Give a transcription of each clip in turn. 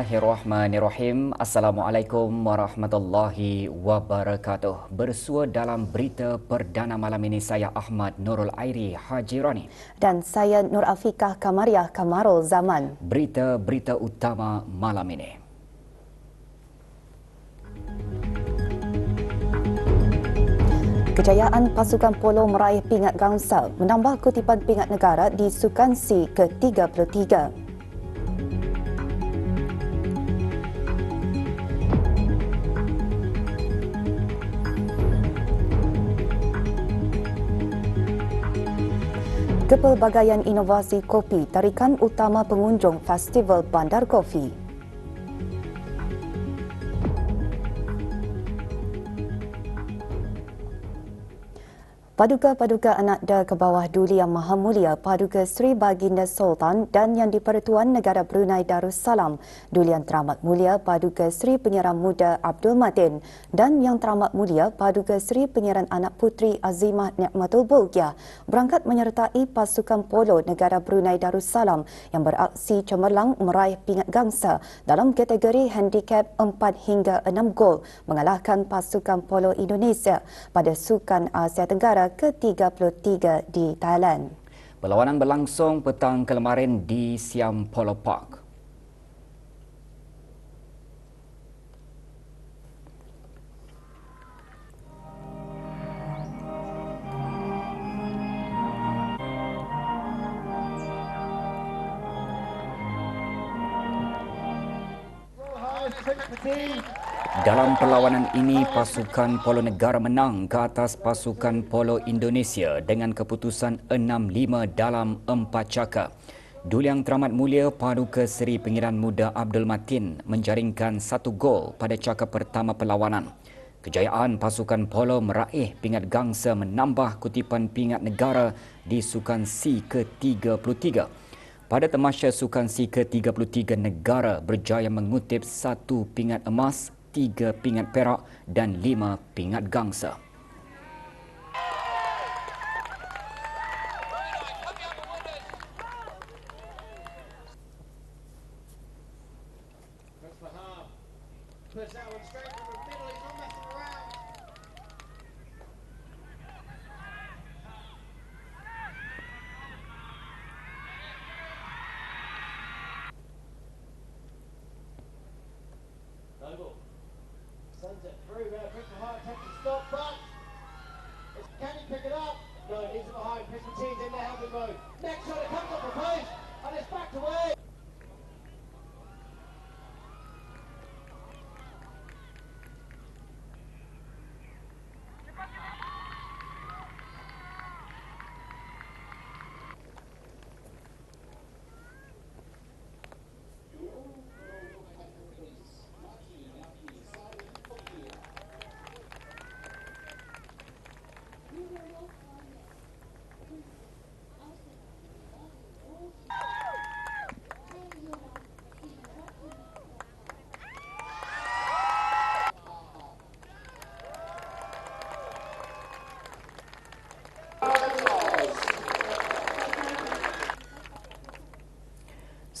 Bismillahirrahmanirrahim. Assalamualaikum warahmatullahi wabarakatuh. Bersua dalam berita perdana malam ini saya Ahmad Nurul Airi Haji Rani dan saya Nur Afikah Kamariah Kamarul Zaman. Berita-berita utama malam ini. Kejayaan pasukan polo meraih pingat gangsa menambah kutipan pingat negara di Sukan C ke-33. Kepelbagaian Inovasi Kopi tarikan utama pengunjung Festival Bandar Kopi. Paduka-paduka anak da ke bawah Duli Yang Maha Mulia Paduka Sri Baginda Sultan dan Yang di-Pertuan Negara Brunei Darussalam Duli Yang Teramat Mulia Paduka Sri Penyiaran Muda Abdul Matin dan Yang Teramat Mulia Paduka Sri Penyiaran Anak Putri Azimah Nikmatul Bulkiah berangkat menyertai pasukan polo Negara Brunei Darussalam yang beraksi cemerlang meraih pingat gangsa dalam kategori handicap 4 hingga 6 gol mengalahkan pasukan polo Indonesia pada Sukan Asia Tenggara ke-33 di Thailand. Perlawanan berlangsung petang kelemarin di Siam Polo Park. Dalam perlawanan ini, pasukan Polo Negara menang ke atas pasukan Polo Indonesia dengan keputusan 6-5 dalam empat cakap. Dul yang teramat mulia Paduka Seri Pengiran Muda Abdul Matin menjaringkan satu gol pada cakap pertama perlawanan. Kejayaan pasukan Polo meraih pingat gangsa menambah kutipan pingat negara di Sukan C ke-33. Pada temasya Sukan C ke-33 negara berjaya mengutip satu pingat emas tiga pingat perak dan lima pingat gangsa.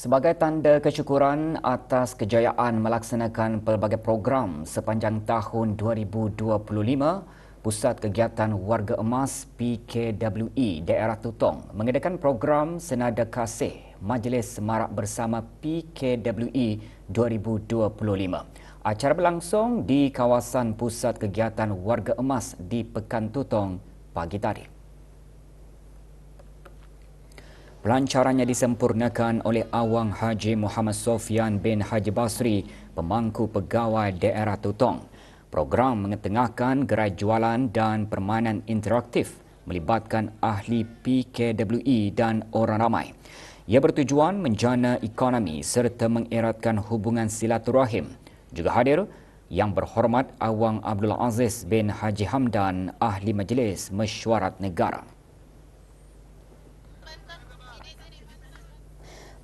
Sebagai tanda kesyukuran atas kejayaan melaksanakan pelbagai program sepanjang tahun 2025, Pusat Kegiatan Warga Emas PKWE Daerah Tutong mengadakan program Senada Kasih Majlis Semarak Bersama PKWE 2025. Acara berlangsung di kawasan Pusat Kegiatan Warga Emas di Pekan Tutong pagi tadi. Pelancarannya disempurnakan oleh Awang Haji Muhammad Sofian bin Haji Basri, pemangku pegawai daerah Tutong. Program mengetengahkan gerai jualan dan permainan interaktif melibatkan ahli PKWE dan orang ramai. Ia bertujuan menjana ekonomi serta mengeratkan hubungan silaturahim. Juga hadir yang berhormat Awang Abdul Aziz bin Haji Hamdan, ahli Majlis Mesyuarat Negara.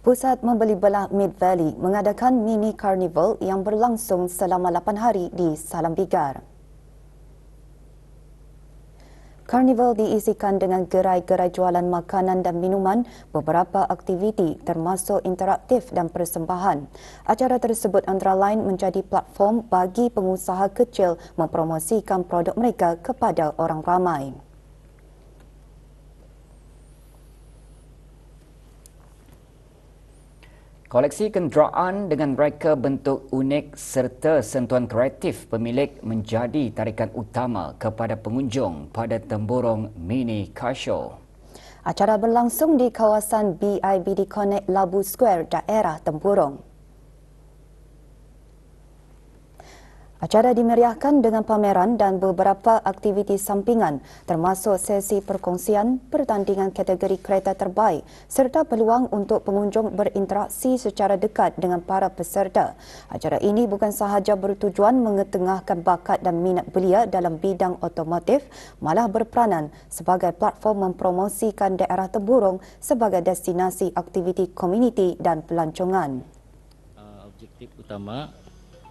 Pusat Membeli Belah Mid Valley mengadakan mini carnival yang berlangsung selama 8 hari di Salam Bigar. Karnival diisikan dengan gerai-gerai jualan makanan dan minuman, beberapa aktiviti termasuk interaktif dan persembahan. Acara tersebut antara lain menjadi platform bagi pengusaha kecil mempromosikan produk mereka kepada orang ramai. Koleksi kenderaan dengan reka bentuk unik serta sentuhan kreatif pemilik menjadi tarikan utama kepada pengunjung pada temburung Mini Car Show. Acara berlangsung di kawasan BIBD Connect Labu Square, daerah Tempurung. Acara dimeriahkan dengan pameran dan beberapa aktiviti sampingan termasuk sesi perkongsian, pertandingan kategori kereta terbaik serta peluang untuk pengunjung berinteraksi secara dekat dengan para peserta. Acara ini bukan sahaja bertujuan mengetengahkan bakat dan minat belia dalam bidang otomotif, malah berperanan sebagai platform mempromosikan daerah Temburong sebagai destinasi aktiviti komuniti dan pelancongan. Uh, objektif utama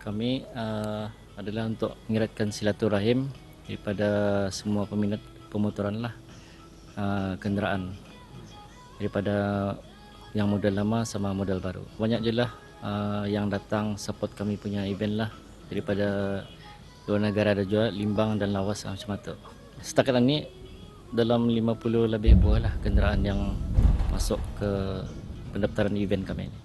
kami uh, adalah untuk mengeratkan silaturahim daripada semua peminat pemotoran lah uh, kenderaan daripada yang model lama sama model baru. Banyak je lah uh, yang datang support kami punya event lah daripada luar negara ada juga Limbang dan Lawas macam itu. Setakat ini dalam 50 lebih buah lah kenderaan yang masuk ke pendaftaran event kami ini.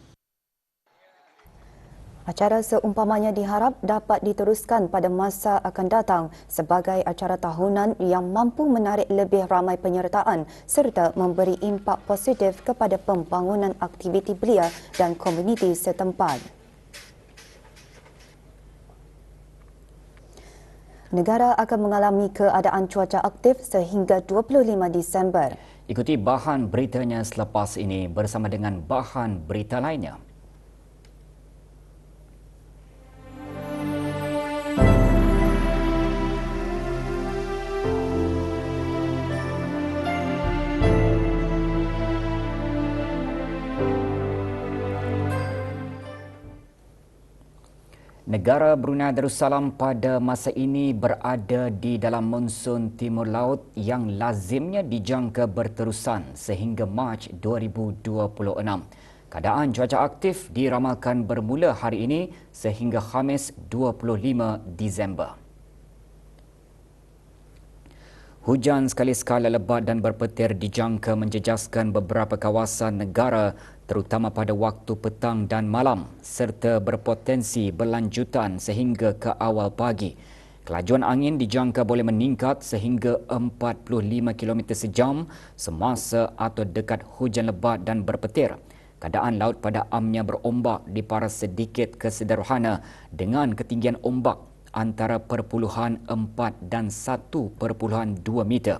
Acara seumpamanya diharap dapat diteruskan pada masa akan datang sebagai acara tahunan yang mampu menarik lebih ramai penyertaan serta memberi impak positif kepada pembangunan aktiviti belia dan komuniti setempat. Negara akan mengalami keadaan cuaca aktif sehingga 25 Disember. Ikuti bahan beritanya selepas ini bersama dengan bahan berita lainnya. Negara Brunei Darussalam pada masa ini berada di dalam monsun timur laut yang lazimnya dijangka berterusan sehingga Mac 2026. Keadaan cuaca aktif diramalkan bermula hari ini sehingga Khamis 25 Disember. Hujan sekali-sekala lebat dan berpetir dijangka menjejaskan beberapa kawasan negara terutama pada waktu petang dan malam serta berpotensi berlanjutan sehingga ke awal pagi. Kelajuan angin dijangka boleh meningkat sehingga 45 km sejam semasa atau dekat hujan lebat dan berpetir. Keadaan laut pada amnya berombak diparas sedikit kesederhana dengan ketinggian ombak antara perpuluhan 4 dan 1.2 meter.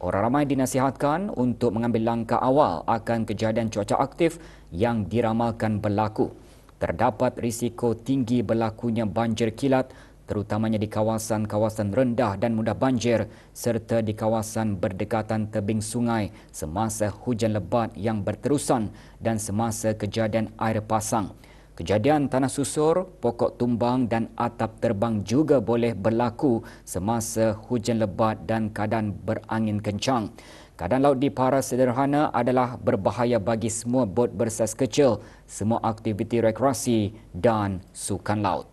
Orang ramai dinasihatkan untuk mengambil langkah awal akan kejadian cuaca aktif yang diramalkan berlaku. Terdapat risiko tinggi berlakunya banjir kilat terutamanya di kawasan-kawasan rendah dan mudah banjir serta di kawasan berdekatan tebing sungai semasa hujan lebat yang berterusan dan semasa kejadian air pasang. Kejadian tanah susur, pokok tumbang dan atap terbang juga boleh berlaku semasa hujan lebat dan keadaan berangin kencang. Keadaan laut di paras sederhana adalah berbahaya bagi semua bot bersaiz kecil, semua aktiviti rekreasi dan sukan laut.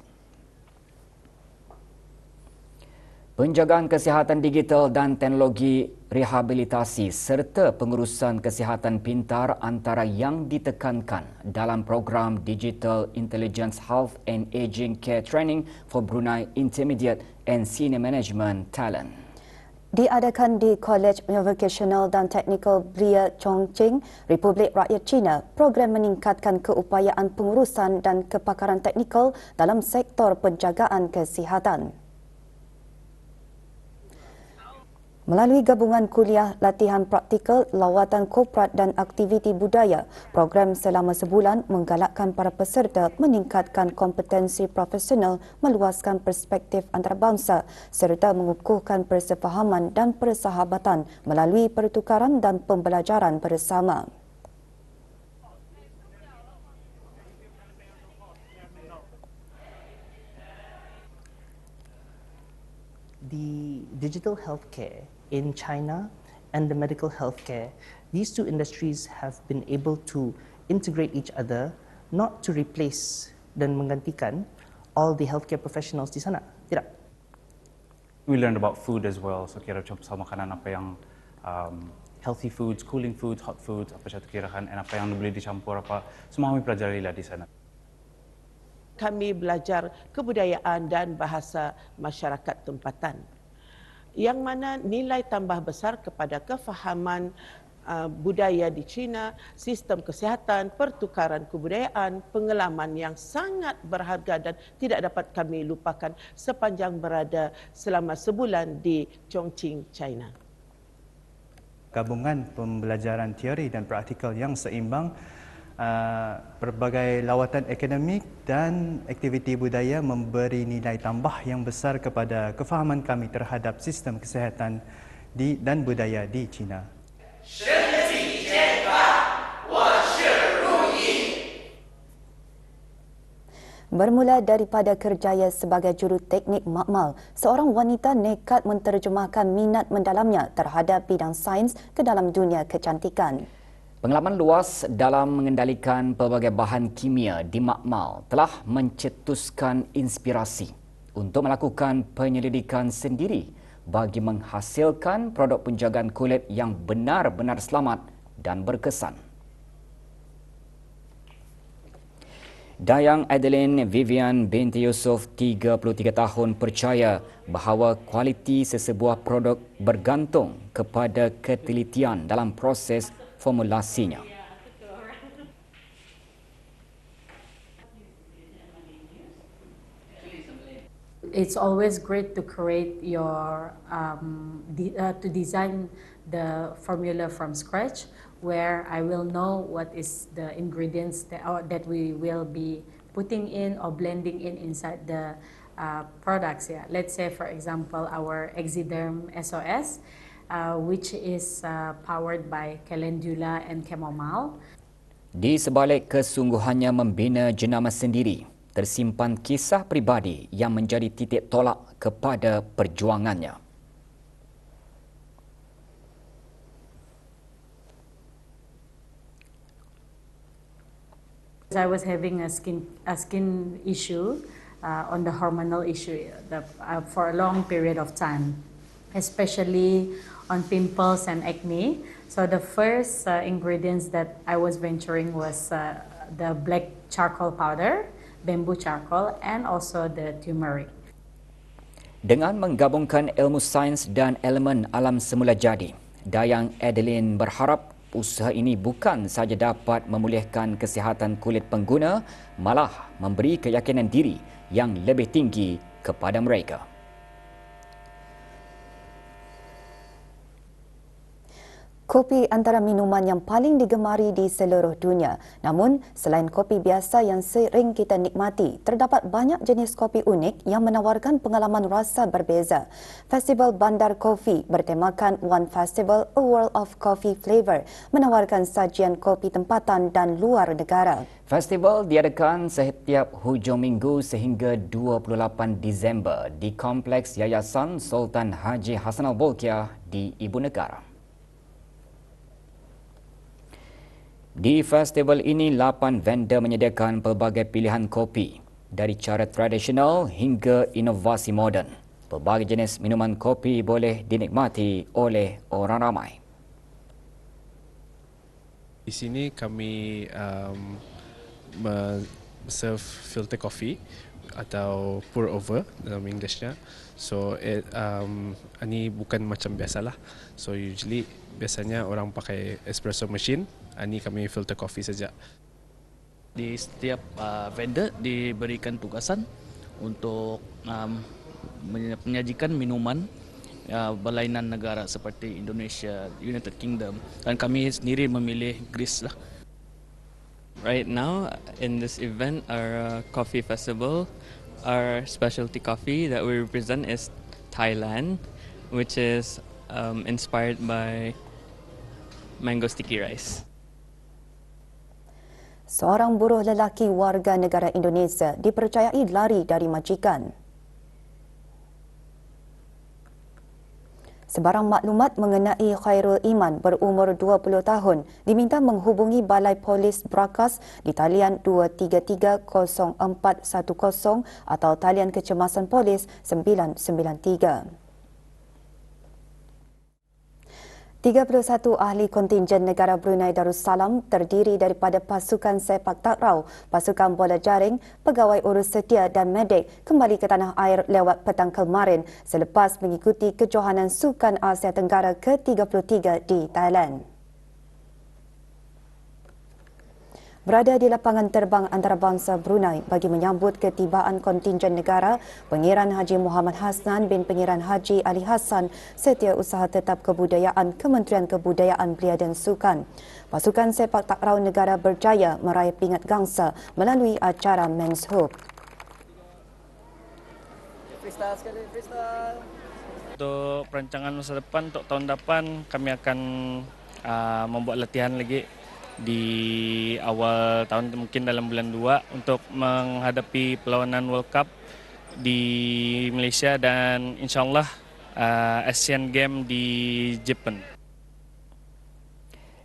Penjagaan kesihatan digital dan teknologi rehabilitasi serta pengurusan kesihatan pintar antara yang ditekankan dalam program Digital Intelligence Health and Aging Care Training for Brunei Intermediate and Senior Management Talent. Diadakan di College Vocational dan Technical Bria Chongqing, Republik Rakyat China, program meningkatkan keupayaan pengurusan dan kepakaran teknikal dalam sektor penjagaan kesihatan. Melalui gabungan kuliah latihan praktikal, lawatan korporat dan aktiviti budaya, program selama sebulan menggalakkan para peserta meningkatkan kompetensi profesional, meluaskan perspektif antarabangsa serta mengukuhkan persefahaman dan persahabatan melalui pertukaran dan pembelajaran bersama. The digital healthcare in China and the medical healthcare, these two industries have been able to integrate each other, not to replace dan menggantikan all the healthcare professionals di sana. Tidak. We learned about food as well. So kira pasal makanan apa yang um, healthy foods, cooling foods, hot foods, apa satu kira kan, and apa yang boleh dicampur apa. Semua kami pelajari lah di sana. Kami belajar kebudayaan dan bahasa masyarakat tempatan yang mana nilai tambah besar kepada kefahaman uh, budaya di China, sistem kesihatan, pertukaran kebudayaan, pengalaman yang sangat berharga dan tidak dapat kami lupakan sepanjang berada selama sebulan di Chongqing, China. Gabungan pembelajaran teori dan praktikal yang seimbang Uh, berbagai lawatan akademik dan aktiviti budaya memberi nilai tambah yang besar kepada kefahaman kami terhadap sistem kesihatan di dan budaya di China. Bermula daripada kerjaya sebagai juru teknik makmal, seorang wanita nekat menterjemahkan minat mendalamnya terhadap bidang sains ke dalam dunia kecantikan. Pengalaman luas dalam mengendalikan pelbagai bahan kimia di Makmal telah mencetuskan inspirasi untuk melakukan penyelidikan sendiri bagi menghasilkan produk penjagaan kulit yang benar-benar selamat dan berkesan. Dayang Adeline Vivian binti Yusof 33 tahun percaya bahawa kualiti sesebuah produk bergantung kepada ketelitian dalam proses formulasinya. It's always great to create your um, de uh, to design the formula from scratch, where I will know what is the ingredients that uh, that we will be putting in or blending in inside the uh, products. Yeah, let's say for example our Exiderm SOS which is uh, powered by calendula and chamomile. Di sebalik kesungguhannya membina jenama sendiri, tersimpan kisah pribadi yang menjadi titik tolak kepada perjuangannya. I was having a skin a skin issue uh, on the hormonal issue the, uh, for a long period of time, especially on pimples and acne. So the first uh, ingredients that I was venturing was uh, the black charcoal powder, bamboo charcoal, and also the turmeric. Dengan menggabungkan ilmu sains dan elemen alam semula jadi, Dayang Adeline berharap usaha ini bukan sahaja dapat memulihkan kesihatan kulit pengguna, malah memberi keyakinan diri yang lebih tinggi kepada mereka. Kopi antara minuman yang paling digemari di seluruh dunia. Namun, selain kopi biasa yang sering kita nikmati, terdapat banyak jenis kopi unik yang menawarkan pengalaman rasa berbeza. Festival Bandar Kopi bertemakan One Festival, A World of Coffee Flavor, menawarkan sajian kopi tempatan dan luar negara. Festival diadakan setiap hujung minggu sehingga 28 Disember di Kompleks Yayasan Sultan Haji Hassanal Bolkiah di Ibu Negara. Di festival ini, 8 vendor menyediakan pelbagai pilihan kopi dari cara tradisional hingga inovasi moden. Pelbagai jenis minuman kopi boleh dinikmati oleh orang ramai. Di sini kami um, serve filter coffee atau pour over dalam Englishnya. So it, um, ini bukan macam biasalah. So usually biasanya orang pakai espresso machine ini kami filter coffee saja. Di setiap uh, vendor diberikan tugasan untuk um, menyajikan minuman uh, berlainan negara seperti Indonesia, United Kingdom dan kami sendiri memilih Greece lah. Right now in this event, our uh, coffee festival, our specialty coffee that we represent is Thailand, which is um, inspired by mango sticky rice. Seorang buruh lelaki warga negara Indonesia dipercayai lari dari majikan. Sebarang maklumat mengenai Khairul Iman berumur 20 tahun diminta menghubungi Balai Polis Brakas di talian 2330410 atau talian kecemasan polis 993. 31 ahli kontingen negara Brunei Darussalam terdiri daripada pasukan sepak takraw, pasukan bola jaring, pegawai urus setia dan medik kembali ke tanah air lewat petang kemarin selepas mengikuti kejohanan Sukan Asia Tenggara ke-33 di Thailand. Berada di lapangan terbang antarabangsa Brunei bagi menyambut ketibaan kontingen negara Pengiran Haji Muhammad Hasnan bin Pengiran Haji Ali Hassan Setiausaha Tetap Kebudayaan Kementerian Kebudayaan Belia dan Sukan. Pasukan sepak takraw negara berjaya meraih pingat gangsa melalui acara Men's Hope. Untuk perancangan masa depan, untuk tahun depan, kami akan uh, membuat latihan lagi di awal tahun mungkin dalam bulan 2 untuk menghadapi perlawanan World Cup di Malaysia dan insyaallah uh, Asian Game di Jepun.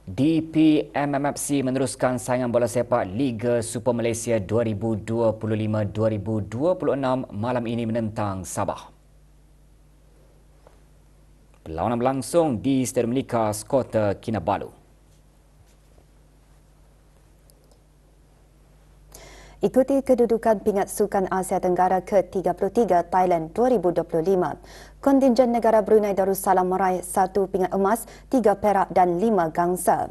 DPMMFC meneruskan saingan bola sepak Liga Super Malaysia 2025-2026 malam ini menentang Sabah. Perlawanan berlangsung di Stadium Likas, Kota Kinabalu. Ikuti kedudukan pingat Sukan Asia Tenggara ke-33 Thailand 2025. Kontingen negara Brunei Darussalam meraih satu pingat emas, tiga perak dan lima gangsa.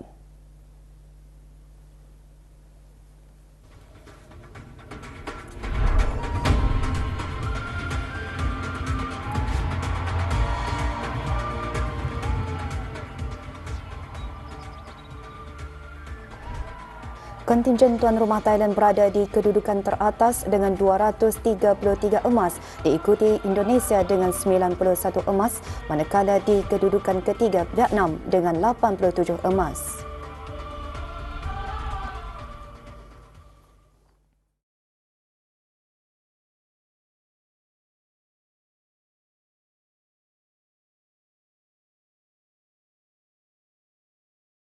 Kontingen tuan rumah Thailand berada di kedudukan teratas dengan 233 emas diikuti Indonesia dengan 91 emas manakala di kedudukan ketiga Vietnam dengan 87 emas.